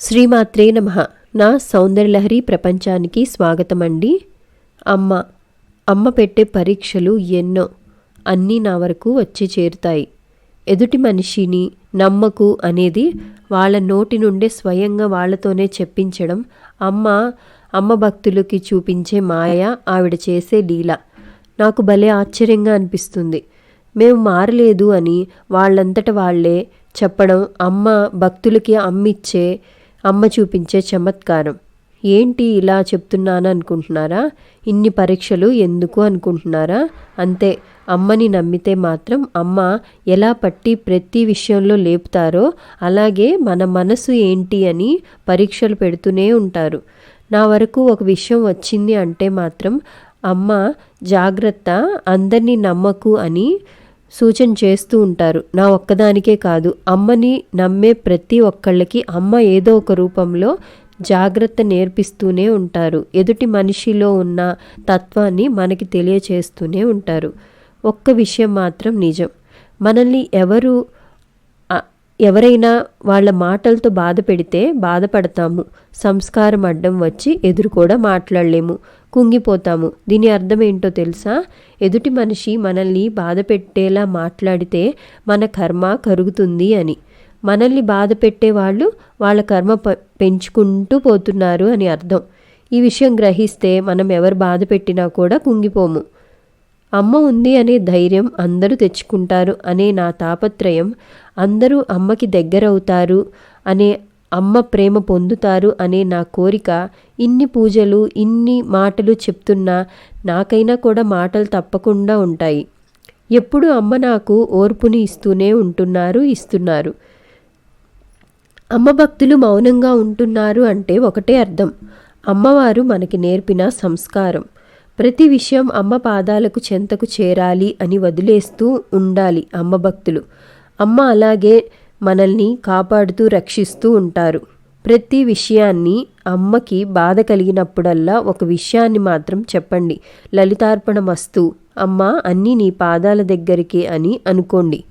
శ్రీమాత్రే నమ. నా సౌందర్యలహరి ప్రపంచానికి స్వాగతం అండి అమ్మ అమ్మ పెట్టే పరీక్షలు ఎన్నో అన్నీ నా వరకు వచ్చి చేరుతాయి. ఎదుటి మనిషిని నమ్మకు అనేది వాళ్ళ నోటి నుండే స్వయంగా వాళ్ళతోనే చెప్పించడం అమ్మ అమ్మ భక్తులకి చూపించే మాయ ఆవిడ చేసే లీల. నాకు భలే ఆశ్చర్యంగా అనిపిస్తుంది. మేము మారలేదు అని వాళ్ళంతట వాళ్ళే చెప్పడం అమ్మ భక్తులకి అమ్మిచ్చే అమ్మ చూపించే చమత్కారం. ఏంటి ఇలా చెప్తున్నాను అనుకుంటున్నారా ఇన్ని పరీక్షలు ఎందుకు అనుకుంటున్నారా? అంతే అమ్మని నమ్మితే మాత్రం అమ్మ ఎలా పట్టి ప్రతి విషయంలో లేపుతారో అలాగే మన మనసు ఏంటి అని పరీక్షలు పెడుతూనే ఉంటారు. నా వరకు ఒక విషయం వచ్చింది అంటే మాత్రం అమ్మ జాగ్రత్త అందరినీ నమ్మకు అని సూచన చేస్తూ ఉంటారు. నా ఒక్కదానికే కాదు. అమ్మని నమ్మే ప్రతి ఒక్కళ్ళకి అమ్మ ఏదో ఒక రూపంలో జాగ్రత్త నేర్పిస్తూనే ఉంటారు. ఎదుటి మనిషిలో ఉన్న తత్వాన్ని మనకి తెలియచేస్తూనే ఉంటారు. ఒక్క విషయం మాత్రం నిజం. మనల్ని ఎవరు ఎవరైనా వాళ్ళ మాటలతో బాధ పెడితే బాధపడతాము. సంస్కారం అడ్డం వచ్చి ఎదురు కూడా మాట్లాడలేము. కుంగిపోతాము. దీని అర్థం ఏంటో తెలుసా? ఎదుటి మనిషి మనల్ని బాధ పెట్టేలా మాట్లాడితే మన కర్మ కరుగుతుంది అని. మనల్ని బాధ పెట్టే వాళ్ళు వాళ్ళ కర్మ పెంచుకుంటూ పోతున్నారు అని అర్థం. ఈ విషయం గ్రహిస్తే మనం ఎవరు బాధ పెట్టినా కూడా కుంగిపోము. అమ్మ ఉంది అనే ధైర్యం అందరూ తెచ్చుకుంటారు అనే నా తాపత్రయం. అందరూ అమ్మకి దగ్గరవుతారు అనే అమ్మ ప్రేమ పొందుతారు అనే నా కోరిక. ఇన్ని పూజలు ఇన్ని మాటలు చెప్తున్నా నాకైనా కూడా మాటలు తప్పకుండా ఉంటాయి. ఎప్పుడు అమ్మ నాకు ఓర్పుని ఇస్తూనే ఉంటున్నారు ఇస్తున్నారు. అమ్మ భక్తులు మౌనంగా ఉంటున్నారు అంటే ఒకటే అర్థం. అమ్మవారు మనకి నేర్పిన సంస్కారం. ప్రతి విషయం అమ్మ పాదాలకు చెంతకు చేరాలి అని వదిలేస్తూ ఉండాలి అమ్మ భక్తులు. అమ్మ అలాగే మనల్ని కాపాడుతూ రక్షిస్తూ ఉంటారు. ప్రతి విషయాన్ని అమ్మకి బాధ కలిగినప్పుడల్లా ఒక విషయాన్ని మాత్రం చెప్పండి. లలితార్పణ మస్తు అమ్మ అన్నీ నీ పాదాల దగ్గరికి అని అనుకోండి.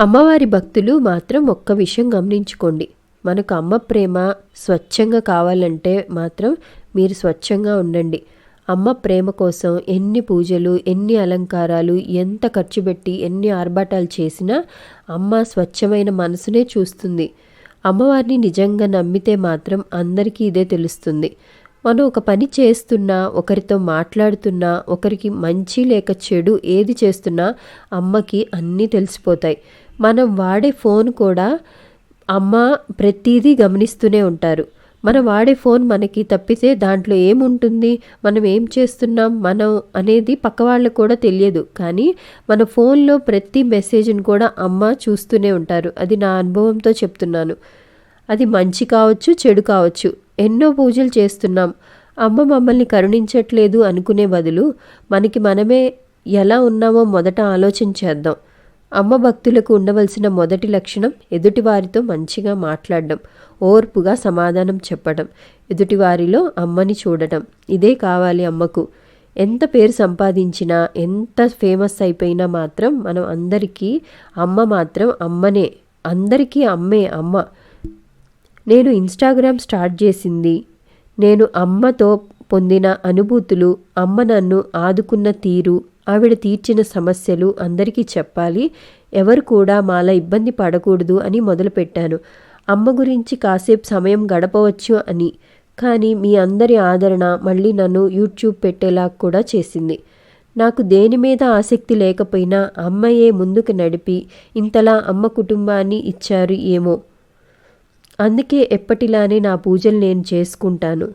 అమ్మవారి భక్తులు మాత్రం ఒక్క విషయం గమనించుకోండి. మనకు అమ్మ ప్రేమ స్వచ్ఛంగా కావాలంటే మాత్రం మీరు స్వచ్ఛంగా ఉండండి. అమ్మ ప్రేమ కోసం ఎన్ని పూజలు ఎన్ని అలంకారాలు ఎంత ఖర్చు పెట్టి ఎన్ని ఆర్భాటాలు చేసినా అమ్మ స్వచ్ఛమైన మనసునే చూస్తుంది. అమ్మవారిని నిజంగా నమ్మితే మాత్రం అందరికీ ఇదే తెలుస్తుంది. మనం ఒక పని చేస్తున్నా ఒకరితో మాట్లాడుతున్నా ఒకరికి మంచి లేక చెడు ఏది చేస్తున్నా అమ్మకి అన్నీ తెలిసిపోతాయి. మనం వాడే ఫోన్ కూడా అమ్మ ప్రతిదీ గమనిస్తూనే ఉంటారు. మనం వాడే ఫోన్ మనకి తప్పితే దాంట్లో ఏముంటుంది? మనం ఏం చేస్తున్నాం? మనం అనేది పక్క వాళ్ళకు కూడా తెలియదు. కానీ మన ఫోన్లో ప్రతి మెసేజ్ని కూడా అమ్మ చూస్తూనే ఉంటారు. అది నా అనుభవంతో చెప్తున్నాను. అది మంచి కావచ్చు చెడు కావచ్చు. ఎన్నో పూజలు చేస్తున్నాం. అమ్మ మమ్మల్ని కరుణించట్లేదు అనుకునే బదులు మనకి మనమే ఎలా ఉన్నామో మొదట ఆలోచన చేద్దాం. అమ్మ భక్తులకు ఉండవలసిన మొదటి లక్షణం ఎదుటివారితో మంచిగా మాట్లాడడం ఓర్పుగా సమాధానం చెప్పడం ఎదుటివారిలో అమ్మని చూడటం ఇదే కావాలి అమ్మకు. ఎంత పేరు సంపాదించినా ఎంత ఫేమస్ అయిపోయినా మాత్రం మనం అందరికీ అమ్మ మాత్రం అమ్మనే అందరికీ అమ్మే అమ్మ. నేను ఇన్స్టాగ్రామ్ స్టార్ట్ చేసింది. నేను అమ్మతో పొందిన అనుభూతులు అమ్మ నన్ను ఆదుకున్న తీరు ఆవిడ తీర్చిన సమస్యలు అందరికీ చెప్పాలి. ఎవరు కూడా మాలా ఇబ్బంది పడకూడదు అని మొదలుపెట్టాను. అమ్మ గురించి కాసేపు సమయం గడపవచ్చు అని. కానీ మీ అందరి ఆదరణ మళ్ళీ నన్ను యూట్యూబ్ పెట్టేలా కూడా చేసింది. నాకు దేని మీద ఆసక్తి లేకపోయినా అమ్మయే ముందుకు నడిపి ఇంతలా అమ్మ కుటుంబాన్ని ఇచ్చారు ఏమో. అందుకే ఎప్పటిలానే నా పూజలు నేను చేసుకుంటాను.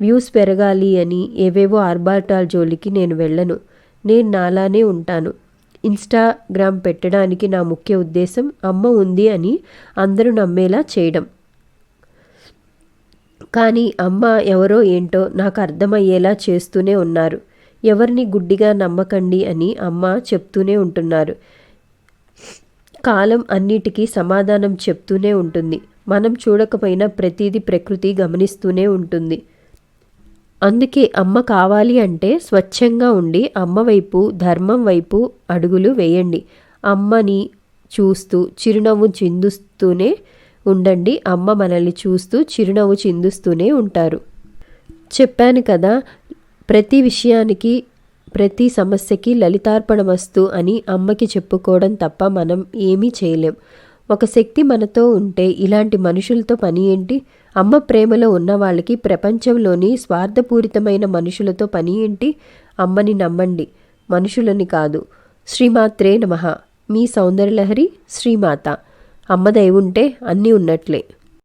వ్యూస్ పెరగాలి అని ఏవేవో ఆర్భాటాల జోలికి నేను వెళ్ళను. నేను నాలానే ఉంటాను. ఇన్స్టాగ్రామ్ పెట్టడానికి నా ముఖ్య ఉద్దేశం అమ్మ ఉంది అని అందరూ నమ్మేలా చేయడం. కానీ అమ్మ ఎవరో ఏంటో నాకు అర్థమయ్యేలా చేస్తూనే ఉన్నారు. ఎవరిని గుడ్డిగా నమ్మకండి అని అమ్మ చెప్తూనే ఉంటున్నారు. కాలం అన్నిటికీ సమాధానం చెప్తూనే ఉంటుంది. మనం చూడకపోయినా ప్రతిదీ ప్రకృతి గమనిస్తూనే ఉంటుంది. అందుకే అమ్మ కావాలి అంటే స్వచ్ఛంగా ఉండి అమ్మ వైపు ధర్మం వైపు అడుగులు వేయండి. అమ్మని చూస్తూ చిరునవ్వు చిందుస్తూనే ఉండండి. అమ్మ మనల్ని చూస్తూ చిరునవ్వు చిందుస్తూనే ఉంటారు. చెప్పాను కదా ప్రతి విషయానికి ప్రతి సమస్యకి లలితార్పణమస్తు అని అమ్మకి చెప్పుకోవడం తప్ప మనం ఏమీ చేయలేం. ఒక శక్తి మనతో ఉంటే ఇలాంటి మనుషులతో పని ఏంటి? అమ్మ ప్రేమలో ఉన్న వాళ్ళకి ప్రపంచంలోని స్వార్థపూరితమైన మనుషులతో పని ఏంటి? అమ్మని నమ్మండి. మనుషులని కాదు. శ్రీమాత్రే నమ. మీ సౌందర్యలహరి శ్రీమాత. అమ్మ దయ ఉంటే అన్నీ ఉన్నట్లే.